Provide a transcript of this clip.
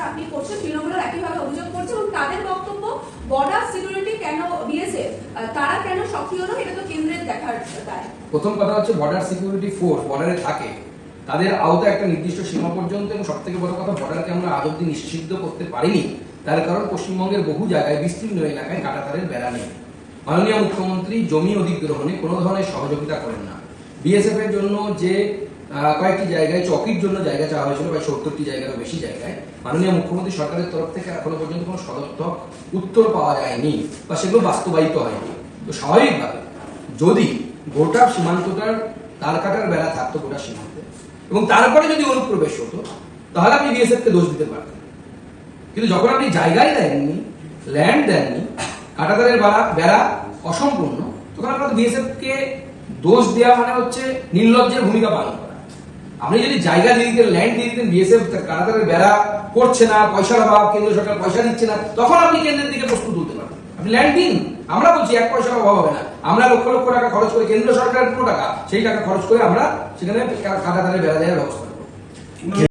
যেটা আপনি করছেন, তৃণমূলের একইভাবে অভিযোগ করছে এবং তাদের বক্তব্য বর্ডার সিকিউরিটি কেন বিএসএফ তারা কেন সক্রিয় এটা তো কেন্দ্রের দেখার দায়। প্রথম কথা হচ্ছে বর্ডার সিকিউরিটি ফোর্স বর্ডারে থাকে। তাদের একটা নির্দিষ্ট সীমা পর্যন্ত এবং সব থেকে বড় কথা, বর্ডারকে আমরা আজ অব্দি নিষিদ্ধ করতে পারিনি। তার কারণ পশ্চিমবঙ্গের বহু জায়গায় বিস্তীর্ণ এলাকায় কাটাতারের বেড়া নেই। মাননীয় মুখ্যমন্ত্রী জমি অধিগ্রহণে কোনো ধরনের সহযোগিতা করেন না। বিএসএফ এর জন্য যে কয়েকটি জায়গায়, চকির জন্য জায়গা চাওয়া হয়েছিল, প্রায় সত্তরটি জায়গারও বেশি জায়গায়। মাননীয় মুখ্যমন্ত্রী সরকারের তরফ থেকে এখনও পর্যন্ত কোনো সদর্থক উত্তর পাওয়া যায়নি বা সেগুলো বাস্তবায়িত হয়নি। তো স্বাভাবিকভাবে, যদি গোটা সীমান্তটার তার কাটার বেড়া থাকতো গোটা সীমান্তে, এবং তারপরে যদি অনুপ্রবেশ হতো, তাহলে আপনি বিএসএফ কে দোষ দিতে পারতেন। কিন্তু যখন আপনি জায়গায় দেননি ল্যান্ড দেননি, কাটাতারের বেড়া বেড়া অসম্পূর্ণ, তখন আপনার বিএসএফ কে দোষ দেওয়া মানে হচ্ছে নির্লজ্জের ভূমিকা পালন করা। আপনি যদি জায়গা দিয়ে দিতেন ল্যান্ড দিয়ে দিতেন বিএসএফ কানাদারের বেড়া করছে না, পয়সার অভাব কেন্দ্র সরকার পয়সা দিচ্ছে না, তখন আপনি কেন্দ্রের দিকে প্রস্তুত তুলতে পারেন আপনি ল্যান্ড দিন আমরা বলছি এক পয়সার অভাব হবে না। আমরা লক্ষ লক্ষ টাকা খরচ করে কেন্দ্র সরকারের পুরো টাকা, সেই টাকা খরচ করে আমরা সেখানে কাটাতারের বেড়া দেওয়ার ব্যবস্থা